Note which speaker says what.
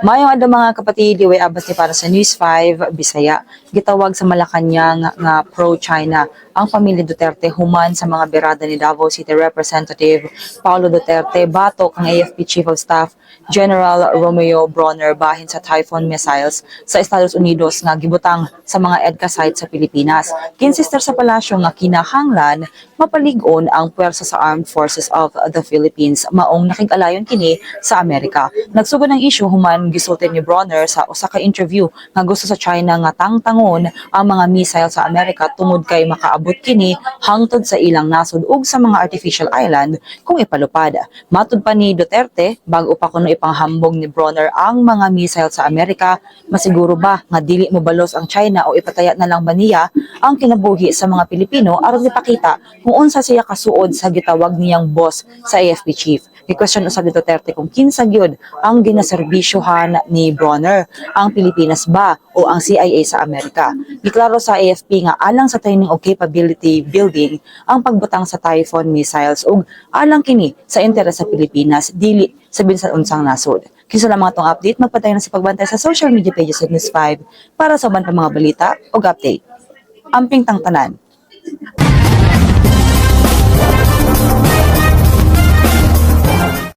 Speaker 1: Mayong adto mga kapatid, iway abas ni para sa News 5 Bisaya. Gitawag sa Malacanang nga pro-China ang pamilya Duterte human sa mga berada ni Davao City Representative Paulo Duterte batok ang AFP Chief of Staff General Romeo Bronner bahin sa Typhoon missiles sa Estados Unidos nga gibutang sa mga EDCA site sa Pilipinas. Kinsister sa palasyo nga kinahanglan mapalig-on ang puwersa sa Armed Forces of the Philippines maong nakig-alayon kini sa Amerika. Nagsugod ng issue human gisulti ni Bronner sa usa ka interview nga gusto sa China nga tangtangon ang mga missile sa Amerika tungod kay makaabot kini hangtod sa ilang nasod ug sa mga artificial island kung ipalupad. Matud pa ni Duterte bago pa kuno ipanghambog ni Bronner ang mga missile sa Amerika, masiguro ba nga dili mo balos ang China o ipataya na lang ba niya ang kinabuhi sa mga Pilipino aron ipakita kung unsa siya kasuod sa gitawag niyang boss sa AFP chief. Gi-question usab ni Duterte kung kinsa gyud ang ginaserbisyohan ni Bronner, ang Pilipinas ba o ang CIA sa Amerika. Giklaro sa AFP nga alang sa training o capability building ang pagbutang sa Typhoon missiles ug alang kini sa interes sa Pilipinas dili sa bisan unsang nasod. Kinsa lang mga tong update magpatay na sa pagbantay sa social media pages sa News 5 para sa uban pa mga balita ug update. Amping tang tanan.